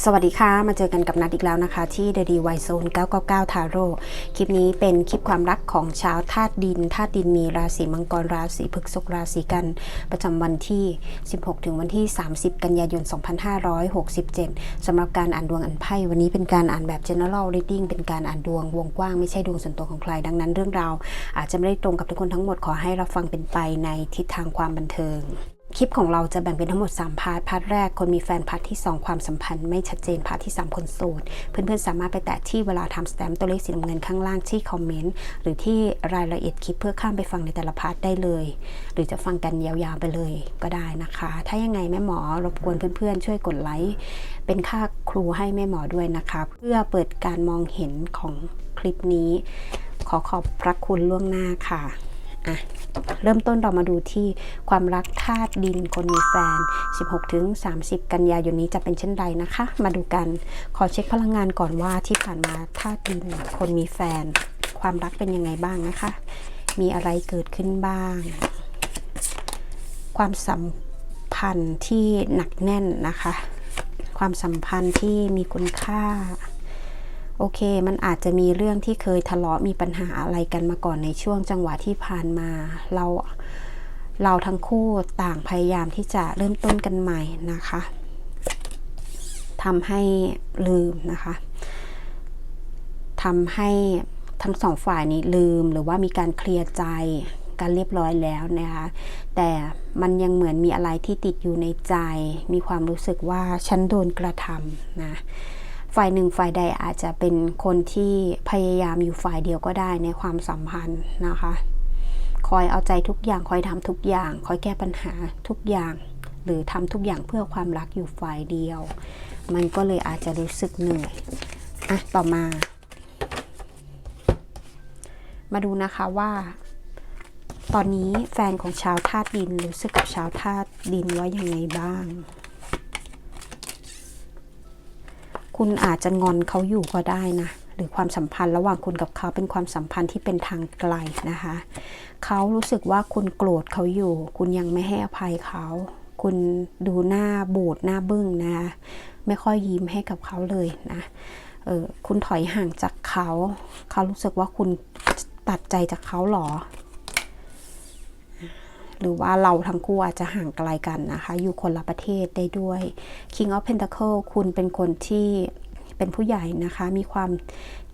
สวัสดีค่ะ มาเจอกันกับนัดอีกแล้วนะคะ ที่ The d y Zone 999 Taro คลิปนี้เป็นคลิปความรักของชาวธาตุดินธาตุดินมีราศีมังกรราศีพฤษภราศีกัน ประจำวันที่ 16 ถึงวันที่ 30 กันยายน 2567 สำหรับการอ่านดวงอันไพ่วันนี้เป็นการอ่านแบบ general reading เป็นการอ่านดวงวงกว้างไม่ใช่ดวงส่วนตัวของใคร ดังนั้นเรื่องราวอาจจะไม่ได้ตรงกับทุกคนทั้งหมดขอให้รับฟังเป็นไปในทิศทางความบันเทิง คลิปของเราจะแบ่งเป็นทั้งหมด 3 พาร์ท พาร์ทแรกคนมีแฟน พาร์ทที่ 2 ความสัมพันธ์ไม่ชัดเจน พาร์ทที่ 3 คนโสด เพื่อนๆ สามารถไปแตะที่เวลาทำสแตมป์ตัวเลขสีน้ำเงินข้างล่างที่คอมเมนต์ หรือที่รายละเอียดคลิปเพื่อข้ามไปฟังในแต่ละพาร์ทได้เลย หรือจะฟังกันยาวๆไปเลยก็ได้นะคะ ถ้ายังไงแม่หมอรบกวนเพื่อนๆ ช่วยกดไลค์เป็นค่าครูให้แม่หมอด้วยนะคะเพื่อเปิดการมองเห็นของคลิปนี้ ขอขอบพระคุณล่วงหน้าค่ะ อะเริ่มต้นเรามาดูที่ความรักธาตุดินคนมีแฟน 16 ถึง 30 กันยายนนี้จะเป็นเช่นไรนะคะ มาดูกัน ขอเช็คพลังงานก่อนว่าที่ผ่านมาธาตุดินคนมีแฟน ความรักเป็นยังไงบ้างนะคะ มีอะไรเกิดขึ้นบ้าง ความสัมพันธ์ที่หนักแน่นนะคะ ความสัมพันธ์ที่มีคุณค่า โอเค มันอาจจะมีเรื่องที่เคยทะเลาะมีปัญหาอะไรกันมาก่อนในช่วงจังหวะที่ผ่านมา เราเราทั้งคู่ต่างพยายามที่จะเริ่มต้นกันใหม่นะคะทำให้ลืมนะคะทำให้ทั้งสองฝ่ายนี้ลืมหรือว่ามีการเคลียร์ใจกันเรียบร้อยแล้วนะคะ แต่มันยังเหมือนมีอะไรที่ติดอยู่ในใจ มีความรู้สึกว่าฉันโดนกระทำนะ ฝ่ายหนึ่งฝ่ายใดอาจจะเป็นคนที่พยายามอยู่ฝ่ายเดียวก็ได้ในความสัมพันธ์นะคะ คอยเอาใจทุกอย่างคอยทำทุกอย่าง คอยแก้ปัญหาทุกอย่าง หรือทำทุกอย่างเพื่อความรักอยู่ฝ่ายเดียว มันก็เลยอาจจะรู้สึกเหนื่อยอะต่อมา มาดูนะคะว่าตอนนี้แฟนของชาวธาตุดินรู้สึกกับชาวธาตุดินว่ายังไงบ้าง คุณอาจจะงอนเขาอยู่ก็ได้นะ หรือความสัมพันธ์ระหว่างคุณกับเขาเป็นความสัมพันธ์ที่เป็นทางไกลนะคะ เขารู้สึกว่าคุณโกรธเขาอยู่ คุณยังไม่ให้อภัยเขา คุณดูหน้าบูดหน้าบึ้งนะ ไม่ค่อยยิ้มให้กับเขาเลยนะเออคุณถอยห่างจากเขา เขารู้สึกว่าคุณตัดใจจากเขาหรอ หรือว่าเราทั้งคู่อาจจะห่างไกลกันนะคะ อยู่คนละประเทศได้ด้วย King of Pentacle คุณเป็นคนที่เป็นผู้ใหญ่นะคะ มีความ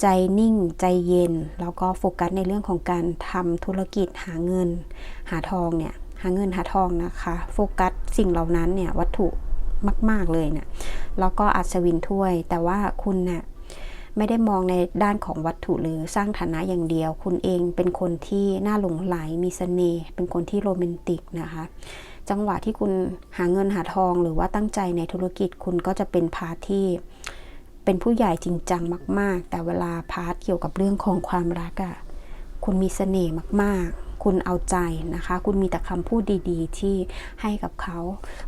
ใจนิ่งใจเย็น แล้วก็โฟกัสในเรื่องของการทำธุรกิจหาเงิน หาทองเนี่ย หาเงินหาทองนะคะ โฟกัสสิ่งเหล่านั้นเนี่ยวัตถุมาก ๆ เลยเนี่ยแล้วก็อัศวินถ้วย แต่ว่าคุณเนี่ย ไม่ได้มองในด้านของวัตถุหรือสร้างฐานะอย่างเดียว คุณเองเป็นคนที่น่าหลงไหลมีเสน่ห์เป็นคนที่โรแมนติกนะคะจังหวะที่คุณหาเงินหาทองหรือว่าตั้งใจในธุรกิจคุณก็จะเป็นพาร์ทที่เป็นผู้ใหญ่จริงจังมาก ๆ แต่เวลาพาร์ทเกี่ยวกับเรื่องของความรักอะ่ะคุณมีเสน่ห์มาก ๆ คุณเอาใจนะคะ คุณมีแต่คำพูดดีๆ ที่ให้กับเขา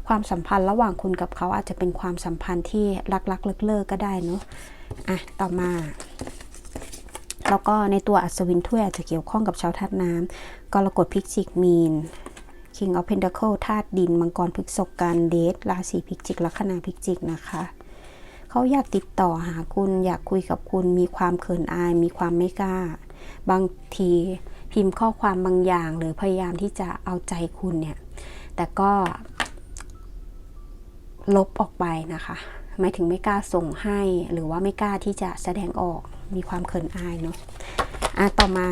ความสัมพันธ์ระหว่างคุณกับเขาอาจจะเป็นความสัมพันธ์ที่รักๆเลิกๆก็ได้เนาะ อะต่อมา แล้วก็ในตัวอัศวินถ้วยอาจจะเกี่ยวข้องกับชาวธาตุน้ำกรกฎพิกจิกมีน King of Pentacle ธาตุดิน มังกรพฤกษกกันเดทราศีพิกจิกลัคนาพิกจิกนะคะเขาอยากติดต่อหาคุณอยากคุยกับคุณมีความเขินอาย มีความไม่กล้า บางทีพิมพ์ข้อความบางอย่าง หรือพยายามที่จะเอาใจคุณเนี่ย แต่ก็ลบออกไปนะคะ หมายถึงไม่กล้าส่งให้ หรือว่าไม่กล้าที่จะแสดงออกมีความเขินอายเนาะอะต่อมา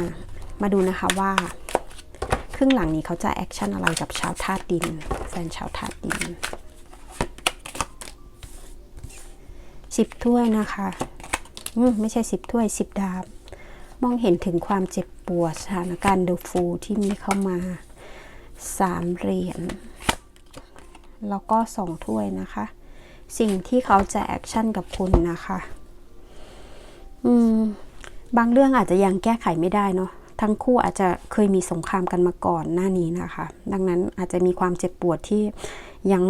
มาดูนะคะว่า ครึ่งหลังนี้เขาจะแอคชั่นอะไรกับชาวธาตุดิน แฟนชาวธาตุดินสิบถ้วยนะคะอืมไม่ใช่สิบถ้วยสิบดาบ มองเห็นถึงความเจ็บปวดสถานการณ์เดอะฟูที่มีเข้ามาสามเหรียญแล้วก็สองถ้วยนะคะ สิ่งที่เขาจะแอคชั่นกับคุณนะคะ อืม บางเรื่องอาจจะยังแก้ไขไม่ได้เนาะทั้งคู่อาจจะเคยมีสงครามกันมาก่อนหน้านี้นะคะ ดังนั้นอาจจะมีความเจ็บปวดที่ยัง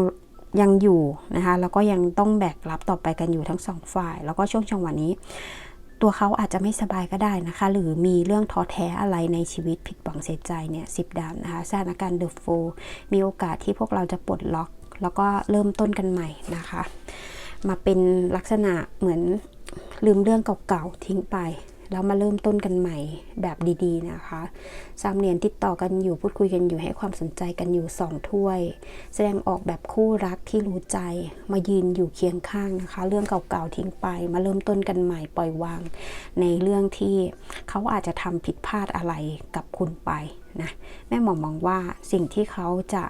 ยังอยู่นะคะ แล้วก็ยังต้องแบกรับต่อไปกันอยู่ทั้งสองฝ่าย แล้วก็ช่วงจังหวะนี้ ตัวเขาอาจจะไม่สบายก็ได้นะคะ หรือมีเรื่องท้อแท้อะไรในชีวิตผิดหวังเสียใจเนี่ยสิบดาบนะคะสถานการณ์เดอะโฟมีโอกาสที่พวกเราจะปลดล็อก แล้วก็เริ่มต้นกันใหม่นะคะ มาเป็นลักษณะเหมือนลืมเรื่องเก่าๆทิ้งไป แล้วมาเริ่มต้นกันใหม่แบบดีๆนะคะสามเหรียญติดต่อกันอยู่พูดคุยกันอยู่ให้ความสนใจกันอยู่สองถ้วย แสดงออกแบบคู่รักที่รู้ใจมายืนอยู่เคียงข้างนะคะ เรื่องเก่าๆทิ้งไป มาเริ่มต้นกันใหม่ปล่อยวาง ในเรื่องที่เขาอาจจะทำผิดพลาดอะไรกับคุณไปนะแม่หมอมองว่าสิ่งที่เขาจะ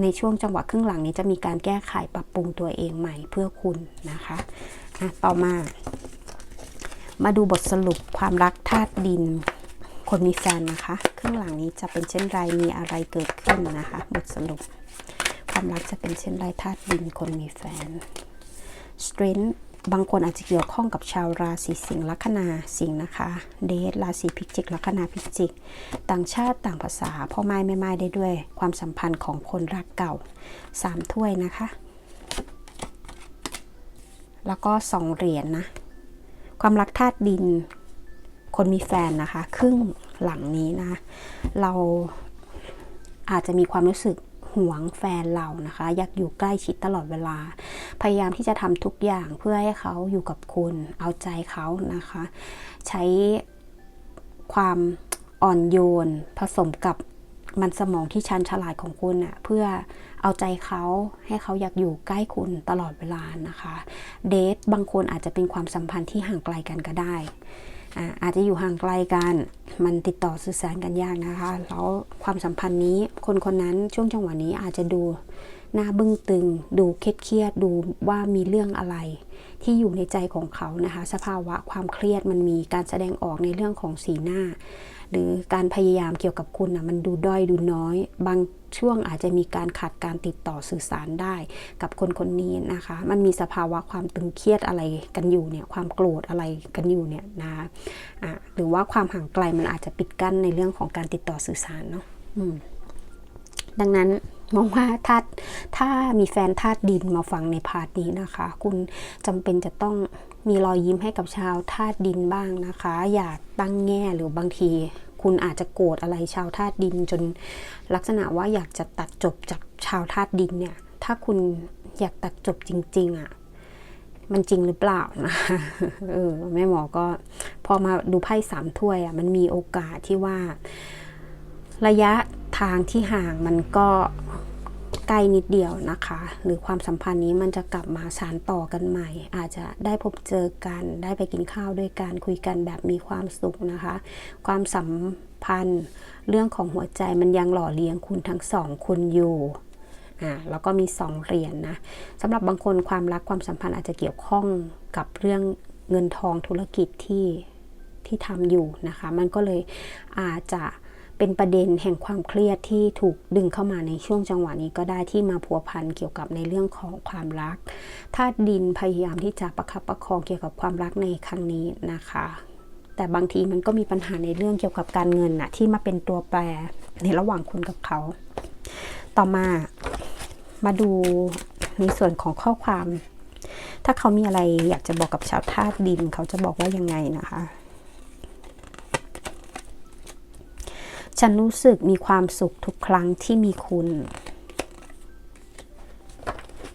ในช่วงจังหวะครึ่งหลังนี้จะมีการแก้ไขปรับปรุงตัวเองใหม่เพื่อคุณนะคะะต่อมา มาดูบทสรุปความรักธาตุดิน คนมีแฟนนะคะครึ่งหลังนี้จะเป็นเช่นไรมีอะไรเกิดขึ้นนะคะ บทสรุป ความรักจะเป็นเช่นไรธาตุดินคนมีแฟน strength บางคนอาจจะเกี่ยวข้องกับชาวราศีสิงห์ลัคนาสิงห์นะคะ เดทราศีพิจิกลัคนาพิจิก ต่างชาติต่างภาษาพ่อไม้แม่ไม้ได้ด้วย ความสัมพันธ์ของคนรักเก่าสามถ้วยนะคะ แล้วก็สองเหรียญนนะความรักธาตุดิน คนมีแฟนนะคะ ครึ่งหลังนี้นะ เราอาจจะมีความรู้สึก หวงแฟนเรานะคะ อยากอยู่ใกล้ชิดตลอดเวลา พยายามที่จะทำทุกอย่างเพื่อให้เขาอยู่กับคุณ เอาใจเขานะคะ ใช้ความอ่อนโยน ผสมกับมันสมองที่ชันฉลาดของคุณน่ะเพื่อเอาใจเขาให้เขาอยากอยู่ใกล้คุณตลอดเวลานะคะ เดทบางคนอาจจะเป็นความสัมพันธ์ที่ห่างไกลกันก็ได้ อาจจะอยู่ห่างไกลกัน มันติดต่อสื่อสารกันยากนะคะ แล้วความสัมพันธ์นี้คนคนนั้นช่วงจังหวะนี้อาจจะดูหน้าบึ้งตึง ดูเครียดเครียดดูว่ามีเรื่องอะไร ที่อยู่ในใจของเขานะคะ สภาวะความเครียดมันมีการแสดงออกในเรื่องของสีหน้า หรือการพยายามเกี่ยวกับคุณนะมันดูด้อยดูน้อย บางช่วงอาจจะมีการขาดการติดต่อสื่อสารได้กับคนคนนี้นะคะ มันมีสภาวะความตึงเครียดอะไรกันอยู่เนี่ยความโกรธอะไรกันอยู่เนี่ยนะคะอะหรือว่าความห่างไกลมันอาจจะปิดกั้นในเรื่องของการติดต่อสื่อสารเนาะดังนั้น มองว่าถ้าถ้ามีแฟนธาตุดินมาฟังในพาร์ทนี้นะคะ คุณจำเป็นจะต้องมีรอยยิ้มให้กับชาวธาตุดินบ้างนะคะ อย่าตั้งแง่หรือบางที คุณอาจจะโกรธอะไรชาวธาตุดินจนลักษณะว่าอยากจะตัดจบจากชาวธาตุดินเนี่ย ถ้าคุณอยากตัดจบจริง ๆอะ่ะมันจริงหรือเปล่านะคะเออแม่หมอก็พอมาดูไพ่สามถ้วยอะ่ะมันมีโอกาสที่ว่า ระยะทางที่ห่างมันก็ใกล้นิดเดียวนะคะ หรือความสัมพันธ์นี้มันจะกลับมาสานต่อกันใหม่ อาจจะได้พบเจอกัน ได้ไปกินข้าวด้วยกันคุยกันแบบมีความสุขนะคะ ความสัมพันธ์เรื่องของหัวใจมันยังหล่อเลี้ยงคุณทั้งสองคนอยู่อ่าแล้วก็มีสองเหรียญนนะสำหรับบางคนความรักความสัมพันธ์อาจจะเกี่ยวข้องกับเรื่องเงินทองธุรกิจที่ที่ทำอยู่นะคะ มันก็เลยอาจจะ เป็นประเด็นแห่งความเครียดที่ถูกดึงเข้ามาในช่วงจังหวะนี้ก็ได้ที่มาพัวพันเกี่ยวกับในเรื่องของความรักธาตุดินพยายามที่จะประคับประคองเกี่ยวกับความรักในครั้งนี้นะคะ แต่บางทีมันก็มีปัญหาในเรื่องเกี่ยวกับการเงินนะที่มาเป็นตัวแปรในระหว่างคุณกับเขา ต่อมามาดูในส่วนของข้อความ ถ้าเขามีอะไรอยากจะบอกกับชาวธาตุดิน เขาจะบอกว่ายังไงนะคะ ฉันรู้สึกมีความสุขทุกครั้งที่มีคุณ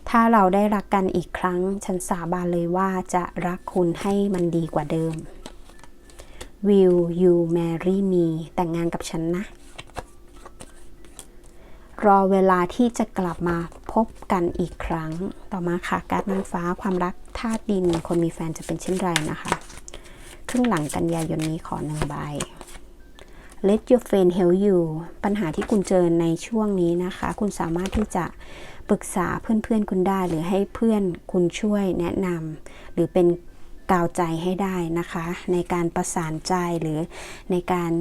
ถ้าเราได้รักกันอีกครั้ง ฉันสาบานเลยว่าจะรักคุณให้มันดีกว่าเดิม Will you marry me แต่งงานกับฉันนะ รอเวลาที่จะกลับมาพบกันอีกครั้ง ต่อมาค่ะ การนางฟ้าความรักธาตุดิน คนมีแฟนจะเป็นเช่นไรนะคะ ครึ่งหลังกันยายนนี้ขอหนึ่งใบ Let your friend help you ปัญหาที่คุณเจอในช่วงนี้นะคะ คุณสามารถที่จะปรึกษาเพื่อนๆคุณได้หรือให้เพื่อนคุณช่วยแนะนำหรือเป็นกาวใจให้ได้นะคะ ในการประสานใจหรือในการ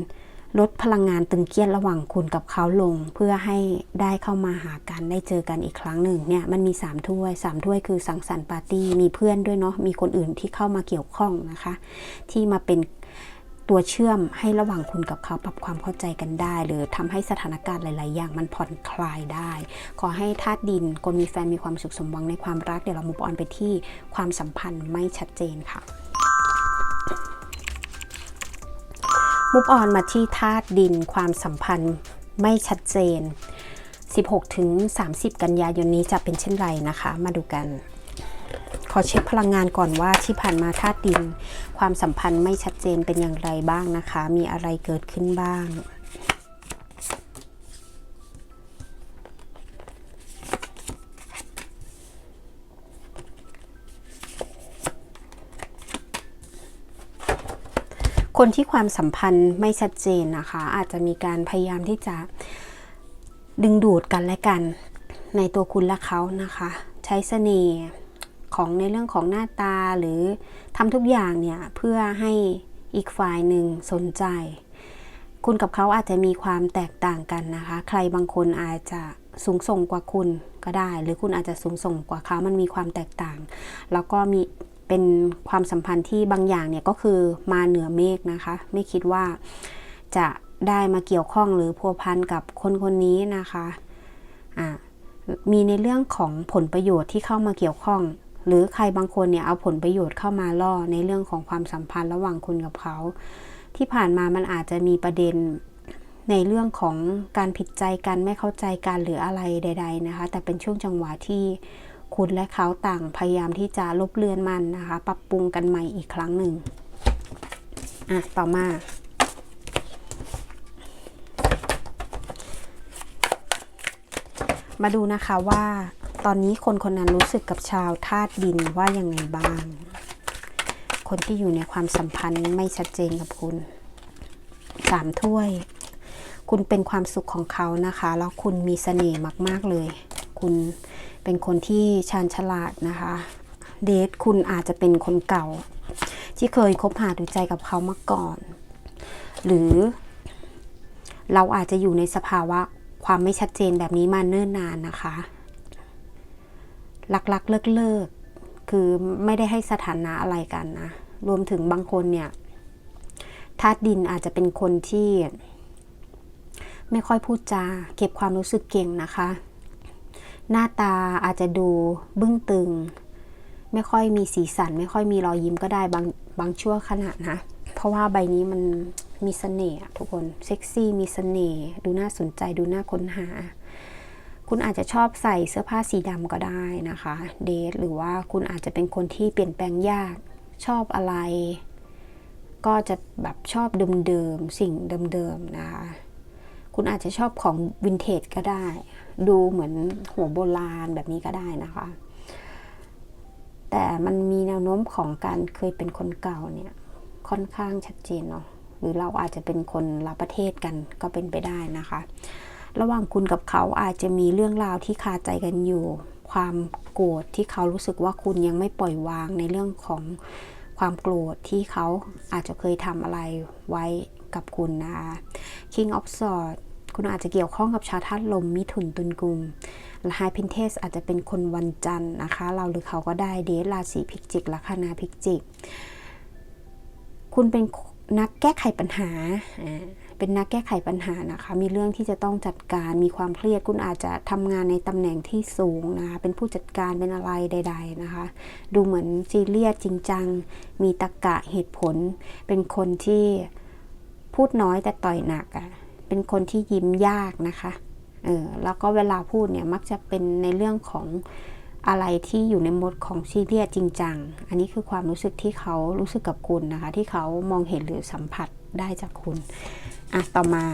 ลดพลังงานตึงเครียดระหว่างคุณกับเขาลง เพื่อให้ได้เข้ามาหากันได้เจอกันอีกครั้งหนึ่งเนี่ยมันมี 3 ถ้วย 3 ถ้วยคือสังสรรค์ปาร์ตี้มีเพื่อนด้วยเนาะมีคนอื่นที่เข้ามาเกี่ยวข้องนะคะ ที่มาเป็น ตัวเชื่อมให้ระหว่างคุณกับเขาปรับความเข้าใจกันได้ หรือทำให้สถานการณ์หลาย ๆ อย่างมันผ่อนคลายได้ ขอให้ธาตุดินคนมีแฟนมีความสุขสมหวังในความรักเดี๋ยวเรามุบออนไปที่ความสัมพันธ์ไม่ชัดเจนค่ะมุบออนมาที่ธาตุดินความสัมพันธ์ไม่ชัดเจน 16 ถึง 30 กันยายนนี้จะเป็นเช่นไรนะคะ มาดูกัน ขอเช็คพลังงานก่อนว่าที่ผ่านมาธาตุดิน ความสัมพันธ์ไม่ชัดเจนเป็นอย่างไรบ้างนะคะ มีอะไรเกิดขึ้นบ้าง คนที่ความสัมพันธ์ไม่ชัดเจนนะคะ อาจจะมีการพยายามที่จะดึงดูดกันและกันในตัวคุณและเขานะคะ ใช้เสน่ห์ ของในเรื่องของหน้าตาหรือทำทุกอย่างเนี่ยเพื่อให้อีกฝ่ายหนึ่งสนใจ คุณกับเขาอาจจะมีความแตกต่างกันนะคะ ใครบางคนอาจจะสูงส่งกว่าคุณก็ได้ หรือคุณอาจจะสูงส่งกว่าเขามันมีความแตกต่าง แล้วก็มีเป็นความสัมพันธ์ที่บางอย่างเนี่ยก็คือมาเหนือเมฆนะคะ ไม่คิดว่าจะได้มาเกี่ยวข้องหรือพัวพันกับคนคนนี้นะคะ อ่ามีในเรื่องของผลประโยชน์ที่เข้ามาเกี่ยวข้อง หรือใครบางคนเนี่ยเอาผลประโยชน์เข้ามาล่อในเรื่องของความสัมพันธ์ระหว่างคุณกับเขา ที่ผ่านมามันอาจจะมีประเด็นในเรื่องของการผิดใจกันไม่เข้าใจกันหรืออะไรใด ๆนะคะ แต่เป็นช่วงจังหวะที่คุณและเขาต่างพยายามที่จะลบเลือนมันนะคะ ปรับปรุงกันใหม่อีกครั้งหนึ่งอะต่อมามาดูนะคะว่า ตอนนี้คนคนนั้นรู้สึกกับชาวธาตุดินว่ายังไงบ้าง คนที่อยู่ในความสัมพันธ์ไม่ชัดเจนกับคุณสามถ้วย คุณเป็นความสุขของเขานะคะ แล้วคุณมีเสน่ห์มาก ๆ เลย คุณเป็นคนที่ชาญฉลาดนะคะ เดทคุณอาจจะเป็นคนเก่า ที่เคยคบหาดูใจกับเขามาก่อน หรือเราอาจจะอยู่ในสภาวะความไม่ชัดเจนแบบนี้มาเนิ่นนานนะคะ ลักๆเลิกเลิกๆ คือไม่ได้ให้สถานะอะไรกันนะ รวมถึงบางคนเนี่ยธาตุดินอาจจะเป็นคนที่ไม่ค่อยพูดจา เก็บความรู้สึกเก่งนะคะ หน้าตาอาจจะดูบึ้งตึง ไม่ค่อยมีสีสัน ไม่ค่อยมีรอยยิ้มก็ได้บางบางชั่วขณะนะ เพราะว่าใบนี้มันมีเสน่ห์ทุกคน เซ็กซี่มีเสน่ห์ดูน่าสนใจดูน่าค้นหา คุณอาจจะชอบใส่เสื้อผ้าสีดำก็ได้นะคะ เดทหรือว่าคุณอาจจะเป็นคนที่เปลี่ยนแปลงยากชอบอะไร ก็จะแบบชอบเดิมๆสิ่งเดิมๆนะคะ คุณอาจจะชอบของวินเทจก็ได้ ดูเหมือนหัวโบราณแบบนี้ก็ได้นะคะ แต่มันมีแนวโน้มของการเคยเป็นคนเก่าเนี่ยค่อนข้างชัดเจนเนาะหรือเราอาจจะเป็นคนละประเทศกันก็เป็นไปได้นะคะ ระหว่างคุณกับเขาอาจจะมีเรื่องราวที่คาใจกันอยู่ ความโกรธที่เขารู้สึกว่าคุณยังไม่ปล่อยวางในเรื่องของความโกรธที่เขาอาจจะเคยทำอะไรไว้กับคุณนะคะ King of Swords คุณอาจจะเกี่ยวข้องกับชาวธาตุลมมิถุนตุลกุมและไฮพินเทสอาจจะเป็นคนวันจันทร์นะคะ เราหรือเขาก็ได้เดทราศีพิจิกลัคนาพิจิก คุณเป็นนักแก้ไขปัญหา เป็นนักแก้ไขปัญหานะคะ มีเรื่องที่จะต้องจัดการมีความเครียดคุณอาจจะทำงานในตำแหน่งที่สูงนะคะเป็นผู้จัดการเป็นอะไรใด ๆนะคะ ดูเหมือนซีเรียสจริงจัง มีตรกกะเหตุผล เป็นคนที่พูดน้อยแต่ต่อยหนักอะ่ะเป็นคนที่ยิ้มยากนะคะเออแล้วก็เวลาพูดเนี่ยมักจะเป็นในเรื่องของอะไรที่อยู่ในมดของซีเรียสจริงจัง อันนี้คือความรู้สึกที่เขารู้สึกกับคุณนะคะ ที่เขามองเห็นหรือสัมผัสได้จากคุณ อะต่อมา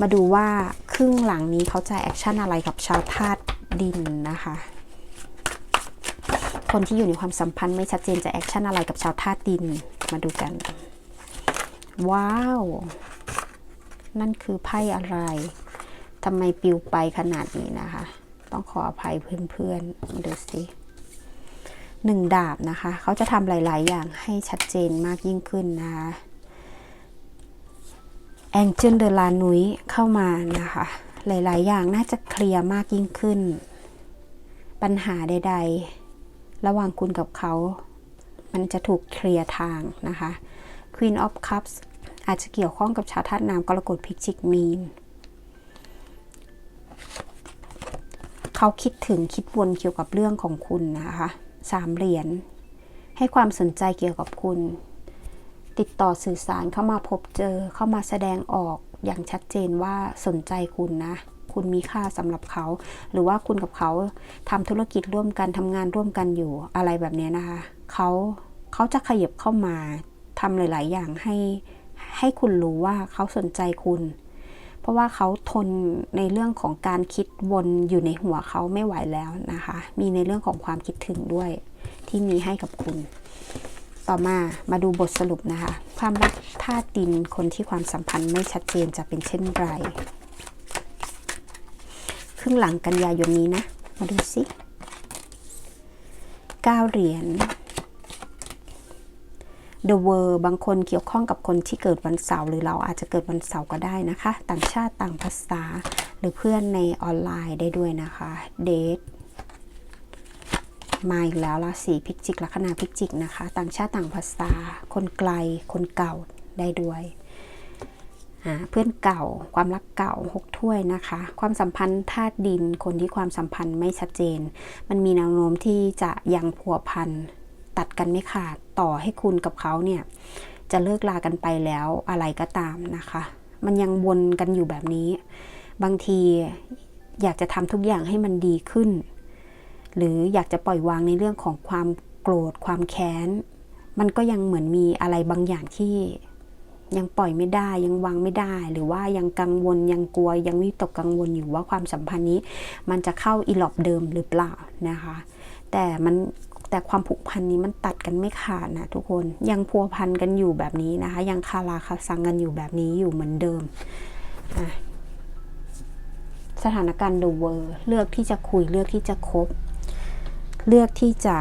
มาดูว่าครึ่งหลังนี้เขาจะแอคชั่นอะไรกับชาวธาตุดินนะคะ คนที่อยู่ในความสัมพันธ์ไม่ชัดเจนจะแอคชั่นอะไรกับชาวธาตุดินมาดูกัน ว้าว นั่นคือไพ่อะไรทำไมปิวไปขนาดนี้นะคะ ต้องขออภัยเพื่อนๆดูสิหนึ่งดาบนะคะ เขาจะทำหลาย ๆ อย่างให้ชัดเจนมากยิ่งขึ้นนะคะ แองเจิลเดลานุยเข้ามานะคะ หลาย ๆ อย่างน่าจะเคลียร์มากยิ่งขึ้น ปัญหาใด ๆ ระหว่างคุณกับเขา มันจะถูกเคลียร์ทางนะคะ Queen of Cups อาจจะเกี่ยวข้องกับชาวธาตุน้ำกรกฎพิจิกมีนเขาคิดถึงคิดวนเกี่ยวกับเรื่องของคุณนะคะสามเหรียญให้ความสนใจเกี่ยวกับคุณ ติดต่อสื่อสารเข้ามาพบเจอเข้ามาแสดงออกอย่างชัดเจนว่าสนใจคุณนะ คุณมีค่าสำหรับเขา หรือว่าคุณกับเขาทำธุรกิจร่วมกันทำงานร่วมกันอยู่อะไรแบบนี้นะคะเขาเขาจะขยับเข้ามาทำหลาย ๆ อย่างให้ให้คุณรู้ว่าเขาสนใจคุณ เพราะว่าเขาทนในเรื่องของการคิดวนอยู่ในหัวเขาไม่ไหวแล้วนะคะ มีในเรื่องของความคิดถึงด้วยที่มีให้กับคุณ ต่อมามาดูบทสรุปนะคะ ความรักธาตุดินคนที่ความสัมพันธ์ไม่ชัดเจนจะเป็นเช่นไรครึ่งหลังกันยายนนี้นะ มาดูสิ9เหรียญ The World บางคนเกี่ยวข้องกับคนที่เกิดวันเสาร์หรือเราอาจจะเกิดวันเสาร์ก็ได้นะคะ ต่างชาติต่างภาษา หรือเพื่อนในออนไลน์ได้ด้วยนะคะ เดท มาอีกแล้วราศีพิจิกลัคนาพิจิกนะคะ ต่างชาติต่างภาษา คนไกล คนเก่าได้ด้วยเพื่อนเก่า ความรักเก่าหกถ้วยนะคะ ความสัมพันธ์ธาตุดิน คนที่ความสัมพันธ์ไม่ชัดเจน มันมีแนวโน้มที่จะยังพัวพันตัดกันไม่ขาดต่อให้คุณกับเขาเนี่ยจะเลิกลากันไปแล้วอะไรก็ตามนะคะ มันยังวนกันอยู่แบบนี้ บางทีอยากจะทำทุกอย่างให้มันดีขึ้น หรืออยากจะปล่อยวางในเรื่องของความโกรธความแค้น มันก็ยังเหมือนมีอะไรบางอย่างที่ยังปล่อยไม่ได้ยังวางไม่ได้ หรือว่ายังกังวลยังกลัวยังวิตกกังวลอยู่ว่าความสัมพันธ์นี้ มันจะเข้าอีหลอบเดิมหรือเปล่านะคะ แต่มันแต่ความผูกพันนี้มันตัดกันไม่ขาดนะทุกคนยังพัวพันกันอยู่แบบนี้นะคะ ยังคาราคาซังกันอยู่แบบนี้อยู่เหมือนเดิมสถานการณ์ the world เลือกที่จะคุยเลือกที่จะคบ เลือกที่จะ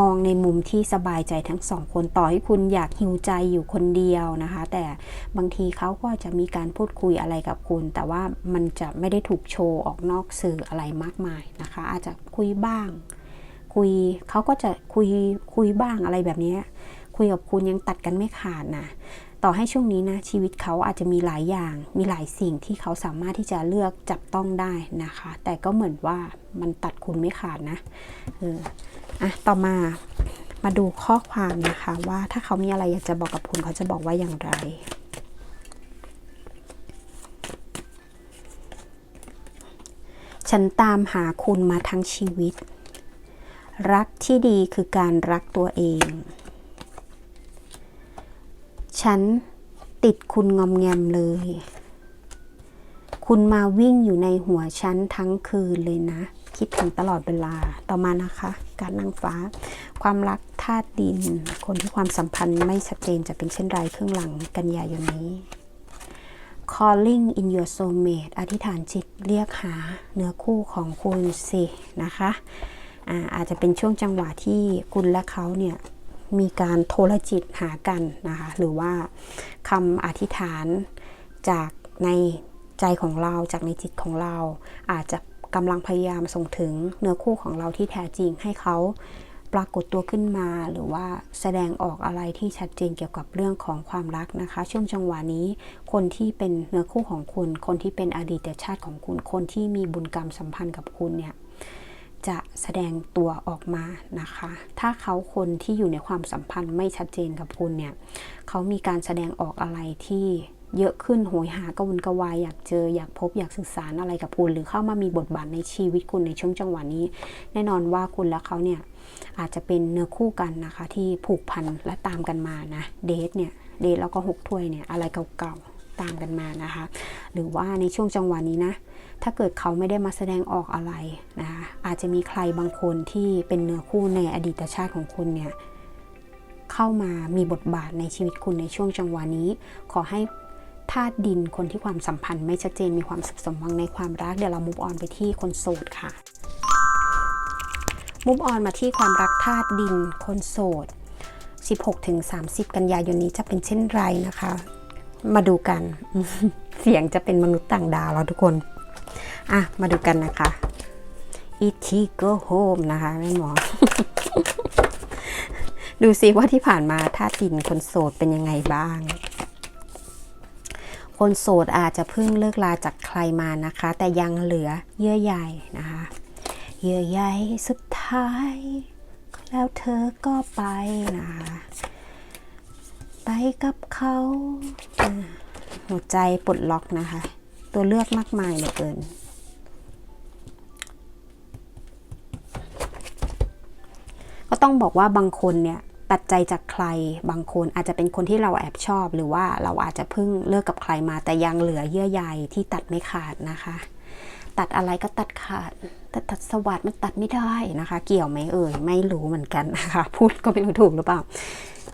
มองในมุมที่สบายใจทั้งสองคนต่อให้คุณอยากหิวใจอยู่คนเดียวนะคะ แต่บางทีเขาก็จะมีการพูดคุยอะไรกับคุณ แต่ว่ามันจะไม่ได้ถูกโชว์ออกนอกสื่ออะไรมากมายนะคะ อาจจะคุยบ้าง คุยเขาก็จะคุยคุยบ้างอะไรแบบนี้คุยกับคุณยังตัดกันไม่ขาดนะ ต่อให้ช่วงนี้นะชีวิตเขาอาจจะมีหลายอย่าง มีหลายสิ่งที่เขาสามารถที่จะเลือกจับต้องได้นะคะ แต่ก็เหมือนว่ามันตัดคุณไม่ขาดนะเอออะต่อมามาดูข้อความนะคะว่าถ้าเขามีอะไรอยากจะบอกกับคุณเขาจะบอกว่าอย่างไรฉันตามหาคุณมาทั้งชีวิต รักที่ดีคือการรักตัวเอง ฉันติดคุณงอมแงมเลย คุณมาวิ่งอยู่ในหัวฉันทั้งคืนเลยนะ คิดถึงตลอดเวลา ต่อมานะคะ การนางฟ้า ความรักธาตุดิน คนที่ความสัมพันธ์ไม่ชัดเจนจะเป็นเช่นไรครึ่งหลังกันยายนนี้ calling in your soulmate อธิษฐานจิตเรียกหาเนื้อคู่ของคุณสินะคะอาอาจจะเป็นช่วงจังหวะที่คุณและเขาเนี่ย มีการโทรจิตหากันนะคะหรือว่าคำอธิษฐานจากในใจของเราจากในจิตของเรา อาจจะกำลังพยายามส่งถึงเนื้อคู่ของเราที่แท้จริงให้เขาปรากฏตัวขึ้นมาหรือว่าแสดงออกอะไรที่ชัดเจนเกี่ยวกับเรื่องของความรักนะคะ ช่วงจังหวะนี้ คนที่เป็นเนื้อคู่ของคุณ คนที่เป็นอดีตชาติของคุณ คนที่มีบุญกรรมสัมพันธ์กับคุณเนี่ย จะแสดงตัวออกมานะคะ ถ้าเขาคนที่อยู่ในความสัมพันธ์ไม่ชัดเจนกับคุณเนี่ย เขามีการแสดงออกอะไรที่เยอะขึ้นโหยหากระวนกระวายอยากเจออยากพบอยากสื่อสารอะไรกับคุณหรือเข้ามามีบทบาทในชีวิตคุณในช่วงจังหวะนี้ แน่นอนว่าคุณและเขาเนี่ยอาจจะเป็นเนื้อคู่กันนะคะ ที่ผูกพันและตามกันมานะเดทเนี่ยเดทแล้วก็หกถ้วยเนี่ยอะไรเก่าๆ ตามกันมานะคะ หรือว่าในช่วงจังหวะนี้นะ ถ้าเกิดเขาไม่ได้มาแสดงออกอะไรนะคะอาจจะมีใครบางคนที่เป็นเนื้อคู่ในอดีตชาติของคุณเนี่ยเข้ามามีบทบาทในชีวิตคุณในช่วงจังหวะนี้ ขอให้ธาตุดินคนที่ความสัมพันธ์ไม่ชัดเจนมีความสุขสมหวังในความรักเดี๋ยวเรามุฟออนไปที่คนโสดค่ะมุฟออนมาที่ความรักธาตุดินคนโสด 16-30 กันยายนนี้จะเป็นเช่นไรนะคะ มาดูกัน เสียงจะเป็นมนุษย์ต่างดาวแล้วทุกคน อะ มาดูกันนะคะ E.T. Go Home นะคะแม่หมอ ดูสิว่าที่ผ่านมาท่าตินคนโสดเป็นยังไงบ้าง คนโสดอาจจะเพิ่งเลิกลาจากใครมานะคะ แต่ยังเหลือเยื่อใยนะคะ เยื่อใยสุดท้าย แล้วเธอก็ไปนะคะ ไปกับเขาหัวใจปลดล็อกนะคะตัวตัวเลือกมากมายเหลือเกิน ก็ต้องบอกว่าบางคนเนี่ยตัดใจจากใครบางคนอาจจะเป็นคนที่เราแอบชอบ หรือว่าเราอาจจะเพิ่งเลิกกับใครมาแต่ยังเหลือเยื่อใยที่ตัดไม่ขาดนะคะ ตัดอะไรก็ตัดขาด แต่ตัดสวัสดมันตัดไม่ได้นะคะ เกี่ยวไหมเอ่ยไม่รู้เหมือนกันนะคะ พูดก็ไม่รู้ถูกหรือเปล่า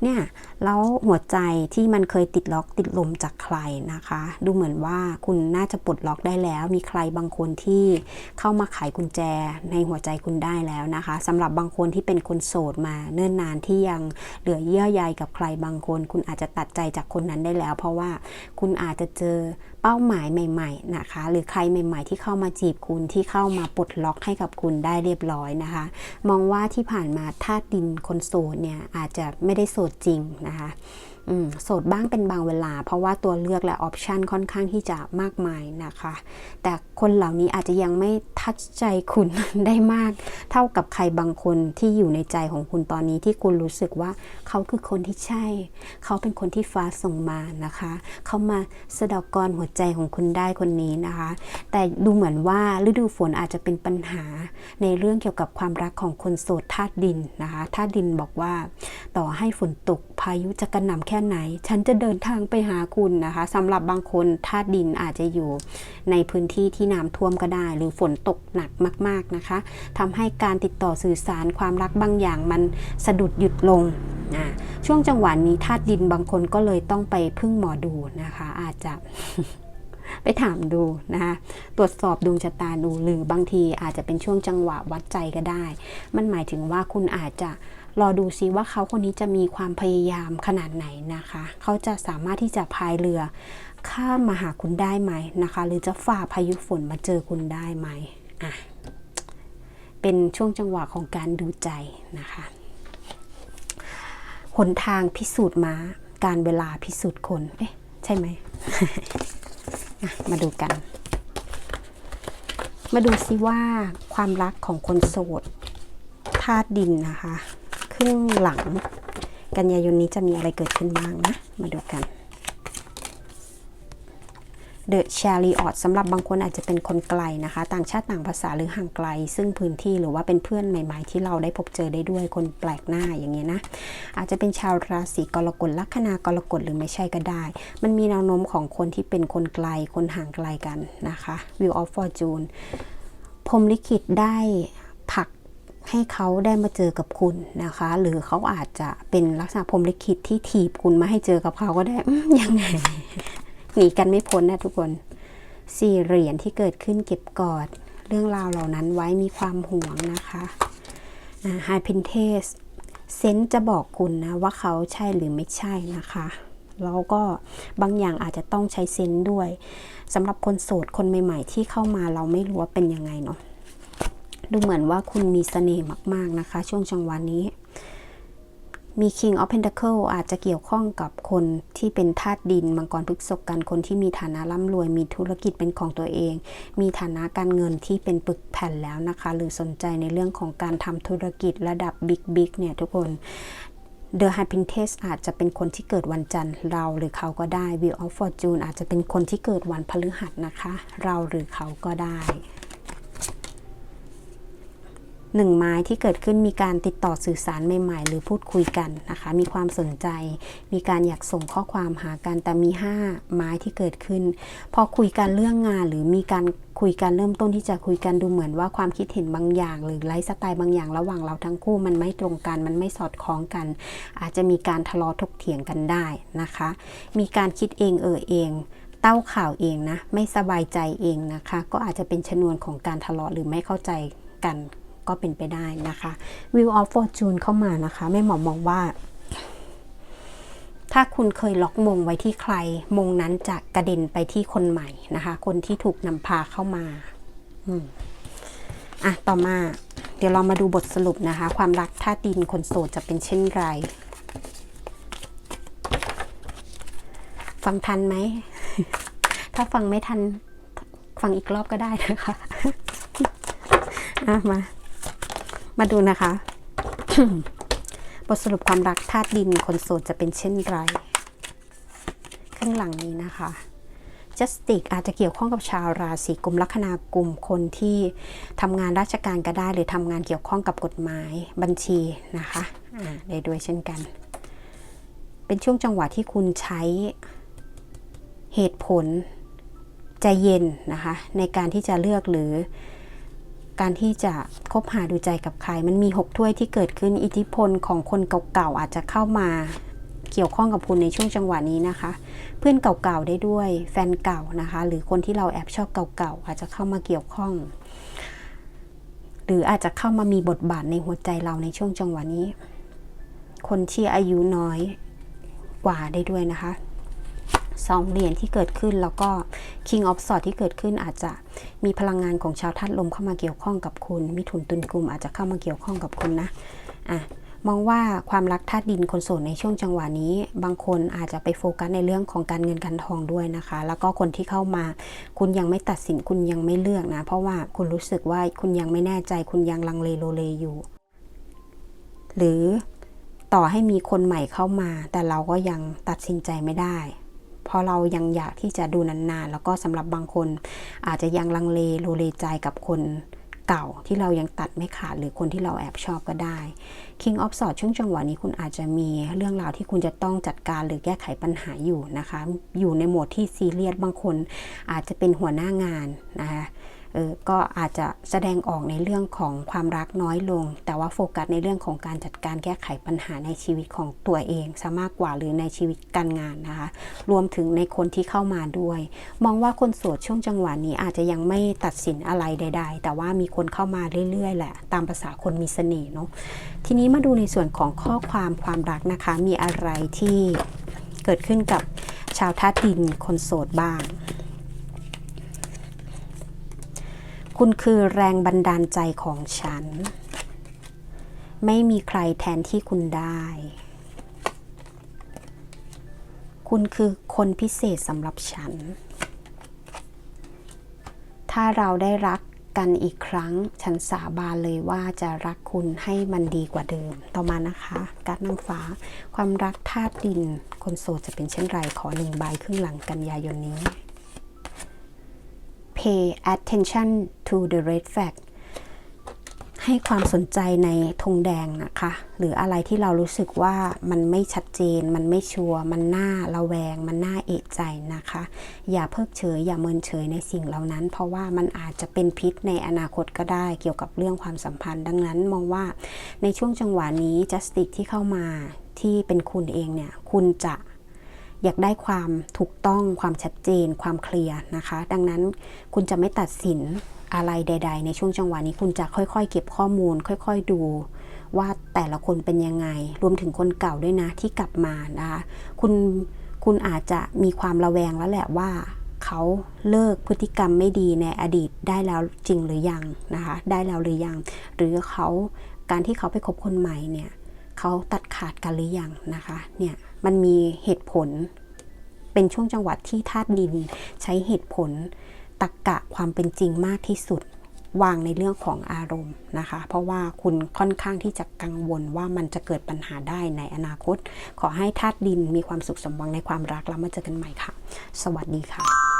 เนี่ยแล้วหัวใจที่มันเคยติดล็อกติดลมจากใครนะคะ ดูเหมือนว่าคุณน่าจะปลดล็อกได้แล้ว มีใครบางคนที่เข้ามาไขกุญแจในหัวใจคุณได้แล้วนะคะสำหรับบางคนที่เป็นคนโสดมาเนิ่นนานที่ยังเหลือเยื่อใยกับใครบางคน คุณอาจจะตัดใจจากคนนั้นได้แล้ว เพราะว่าคุณอาจจะเจอเป้าหมายใหม่ ๆนะคะ หรือใครใหม่ ๆ ที่เข้ามาจีบคุณที่เข้ามาปลดล็อกให้กับคุณได้เรียบร้อยนะคะ มองว่าที่ผ่านมาธาตุดินคนโสดเนี่ยอาจจะไม่ได้โสดจริงนะคะโสดบ้างเป็นบางเวลา เพราะว่าตัวเลือกและออปชันค่อนข้างที่จะมากมายนะคะ แต่คนเหล่านี้อาจจะยังไม่ทัชใจคุณได้มาก เท่ากับใครบางคนที่อยู่ในใจของคุณตอนนี้ที่คุณรู้สึกว่าเขาคือคนที่ใช่ เขาเป็นคนที่ฟ้าส่งมานะคะ เขามาสะดอกกรหัวใจของคุณได้คนนี้นะคะ แต่ดูเหมือนว่าฤดูฝนอาจจะเป็นปัญหาในเรื่องเกี่ยวกับความรักของคนโสดธาตุดินนะคะธาตุดินบอกว่าต่อให้ฝนตกพายุจะกระหน่ำแค่ไหน ฉันจะเดินทางไปหาคุณนะคะสำหรับบางคนธาตุดินอาจจะอยู่ในพื้นที่ที่น้ำท่วมก็ได้ หรือฝนตกหนักมาก ๆนะคะทำให้การติดต่อสื่อสารความรักบางอย่างมันสะดุดหยุดลงนะช่วงจังหวะนี้ธาตุดินบางคนก็เลยต้องไปพึ่งหมอดูนะคะ อาจจะไปถามดูนะคะตรวจสอบดวงชะตาดูหรือบางทีอาจจะเป็นช่วงจังหวะวัดใจก็ได้ มันหมายถึงว่าคุณอาจจะ รอดูซิว่าเขาคนนี้จะมีความพยายามขนาดไหนนะคะ เขาจะสามารถที่จะพายเรือข้ามมาหาคุณได้ไหมนะคะ หรือจะฝ่าพายุฝนมาเจอคุณได้ไหมอะเป็นช่วงจังหวะของการดูใจนะคะหนทางพิสูจน์มาการเวลาพิสูจน์คน เอ๊ะ ใช่ไหม มาดูกัน มาดูซิว่าความรักของคนโสดธาตุดินนะคะึ่งหลัง กันยายนนี้จะมีอะไรเกิดขึ้นบ้างนะ มาดูกัน The Chariot สำหรับบางคนอาจจะเป็นคนไกลนะคะ ต่างชาติต่างภาษาหรือห่างไกล ซึ่งพื้นที่หรือว่าเป็นเพื่อนใหม่ ๆ ที่เราได้พบเจอได้ด้วยคนแปลกหน้าอย่างเงี้ยนะ อาจจะเป็นชาวราศีกรกฎลัคนากรกฎหรือไม่ใช่ก็ได้ มันมีแนวโน้มของคนที่เป็นคนไกล คนห่างไกลกันนะคะ Wheel of Fortune พรมลิขิตได้ผัก ให้เขาได้มาเจอกับคุณนะคะ หรือเขาอาจจะเป็นลักษณะพรมลิขิตที่ถีบคุณมาให้เจอกับเขาก็ได้ยังไงหนีกันไม่พ้นนะทุกคนสี่เหรียญที่เกิดขึ้นเก็บกอด เรื่องราวเหล่านั้นไว้มีความห่วงนะคะไฮพินเทสเซนจะบอกคุณนะ ว่าเขาใช่หรือไม่ใช่นะคะ แล้วก็บางอย่างอาจจะต้องใช้เซนด้วยสำหรับคนโสดคนใหม่ ๆ ที่เข้ามาเราไม่รู้ว่าเป็นยังไงเนาะ ดูเหมือนว่าคุณมีเสน่ห์มาก ๆ นะคะ ช่วงจังหวะนนี้ มี King of Pentacle อาจจะเกี่ยวข้องกับคนที่เป็นธาตุดิน มังกรพฤกษกัน คนที่มีฐานะร่ำรวย มีธุรกิจเป็นของตัวเอง มีฐานะการเงินที่เป็นปึกแผ่นแล้วนะคะ หรือสนใจในเรื่องของการทำธุรกิจระดับบิ๊กบิ๊กเนี่ยทุกคน The h a p p i n t e s อาจจะเป็นคนที่เกิดวันจันทร์เราหรือเขาก็ได้ Wheel of Fortune อาจจะเป็นคนที่เกิดวันพฤหัสนะคะ เราหรือเขาก็ได้ หนึ่งไม้ที่เกิดขึ้นมีการติดต่อสื่อสารใหม่ๆ หรือพูดคุยกันนะคะ มีความสนใจ มีการอยากส่งข้อความหากันแต่มี 5 ไม้ที่เกิดขึ้น พอคุยกันเรื่องงานหรือมีการคุยกันเริ่มต้นที่จะคุยกันดูเหมือนว่าความคิดเห็นบางอย่าง หรือไลฟ์สไตล์บางอย่างระหว่างเราทั้งคู่มันไม่ตรงกันมันไม่สอดคล้องกัน อาจจะมีการทะเลาะถกเถียงกันได้นะคะ มีการคิดเองเออเองเต้าข่าวเองนะ ไม่สบายใจเองนะคะ ก็อาจจะเป็นชนวนของการทะเลาะหรือไม่เข้าใจกัน ก็เป็นไปได้นะคะ Wheel of Fortune เข้ามานะคะแม่หมอมองว่า ถ้าคุณเคยล็อกมงไว้ที่ใคร มงนั้นจะกระเด็นไปที่คนใหม่นะคะ คนที่ถูกนำพาเข้ามาอะต่อมาเดี๋ยวเรามาดูบทสรุปนะคะ ความรักท่าดินคนโสดจะเป็นเช่นไรฟังทันไหม ถ้าฟังไม่ทัน ฟังอีกรอบก็ได้นะคะ อะ มา มาดูนะคะ บทสรุปความรักธาตุดินคนโสดจะเป็นเช่นไร ข้างหลังนี้นะคะ justice อาจจะเกี่ยวข้องกับชาวราศีกุมลัคนากลุ่มคนที่ทำงานราชการก็ได้หรือทำงานเกี่ยวข้องกับกฎหมายบัญชีนะคะได้ด้วยเช่นกัน เป็นช่วงจังหวะที่คุณใช้เหตุผลใจเย็นนะคะในการที่จะเลือกหรือ การที่จะคบหาดูใจกับใคร มันมีหกถ้วยที่เกิดขึ้นอิทธิพลของคนเก่าๆอาจจะเข้ามาเกี่ยวข้องกับคุณในช่วงจังหวะนี้นะคะ เพื่อนเก่าๆได้ด้วยแฟนเก่านะคะ หรือคนที่เราแอบชอบเก่าๆอาจจะเข้ามาเกี่ยวข้อง หรืออาจจะเข้ามามีบทบาทในหัวใจเราในช่วงจังหวะนี้ คนที่อายุน้อยกว่าได้ด้วยนะคะ สองเหรียญที่เกิดขึ้นแล้วก็ King of s w o r d ที่เกิดขึ้นอาจจะมีพลังงานของชาวธาตุลมเข้ามาเกี่ยวข้องกับคุณ มิถุนตุลกลุ่มอาจจะเข้ามาเกี่ยวข้องกับคุณนะอะมองว่าความรักธาตุดินคนโสดในช่วงจังหวะนี้ บางคนอาจจะไปโฟกัสในเรื่องของการเงินการทองด้วยนะคะ แล้วก็คนที่เข้ามา คุณยังไม่ตัดสินคุณยังไม่เลือกนะ เพราะว่าคุณรู้สึกว่าคุณยังไม่แน่ใจ คุณยังลังเลโลเลอยู่ หรือต่อให้มีคนใหม่เข้ามา แต่เราก็ยังตัดสินใจไม่ได้ พอเรายังอยากที่จะดูนานๆ แล้วก็สำหรับบางคน อาจจะยังลังเลโลเลใจกับคนเก่าที่เรายังตัดไม่ขาดหรือคนที่เราแอบชอบก็ได้ King of Swords ช่วงจังหวะนี้คุณอาจจะมีเรื่องราวที่คุณจะต้องจัดการหรือแก้ไขปัญหาอยู่นะคะ อยู่ในโหมดที่ซีเรียสบางคนอาจจะเป็นหัวหน้างานนะคะ เออก็อาจจะแสดงออกในเรื่องของความรักน้อยลง แต่ว่าโฟกัสในเรื่องของการจัดการแก้ไขปัญหาในชีวิตของตัวเองซะมากกว่าหรือในชีวิตการงานนะคะ รวมถึงในคนที่เข้ามาด้วย มองว่าคนโสดช่วงจังหวะนี้อาจจะยังไม่ตัดสินอะไรใด ๆ แต่ว่ามีคนเข้ามาเรื่อยๆแหละ ตามภาษาคนมีเสน่ห์เนาะทีนี้มาดูในส่วนของข้อความความรักนะคะ มีอะไรที่เกิดขึ้นกับชาวธาดินคนโสดบ้าง คุณคือแรงบันดาลใจของฉัน ไม่มีใครแทนที่คุณได้ คุณคือคนพิเศษสำหรับฉัน ถ้าเราได้รักกันอีกครั้ง ฉันสาบานเลยว่าจะรักคุณให้มันดีกว่าเดิม ต่อมานะคะการนางฟ้า ความรักธาตุดิน คนโสดจะเป็นเช่นไรขอหนึ่งใบครึ่งหลังกันยายนนี้ pay attention to the red flag ให้ความสนใจในธงแดงนะคะ หรืออะไรที่เรารู้สึกว่ามันไม่ชัดเจน มันไม่ชัวร์มันน่าระแวง มันน่าเอกใจนะคะ อย่าเพิกเฉย อย่าเมินเฉยในสิ่งเหล่านั้น เพราะว่ามันอาจจะเป็นพิษในอนาคตก็ได้เกี่ยวกับเรื่องความสัมพันธ์ ดังนั้นมองว่าในช่วงจังหวะนี้ justice ที่เข้ามาที่เป็นคุณเองเนี่ย คุณจะ อยากได้ความถูกต้องความชัดเจน ความเคลียร์นะคะ ดังนั้นคุณจะไม่ตัดสินอะไรใด ๆ ในช่วงจังหวะนี้คุณจะค่อยๆ เก็บข้อมูล ค่อยๆดู ว่าแต่ละคนเป็นยังไง รวมถึงคนเก่าด้วยนะที่กลับมานะคะคุณคุณอาจจะมีความระแวงแล้วแหละว่าเขาเลิกพฤติกรรมไม่ดีในอดีตได้แล้วจริงหรือยังนะคะ ได้แล้วหรือยัง หรือเขาการที่เขาไปคบคนใหม่เนี่ยเขาตัดขาดกันหรือยังนะคะเนี่ย มันมีเหตุผล เป็นช่วงจังหวัดที่ธาตุดินใช้เหตุผลตักกะความเป็นจริงมากที่สุดวางในเรื่องของอารมณ์นะคะ เพราะว่าคุณค่อนข้างที่จะกังวลว่ามันจะเกิดปัญหาได้ในอนาคต ขอให้ธาตุดินมีความสุขสมหวังในความรักแล้วมาเจอกันใหม่ค่ะ สวัสดีค่ะ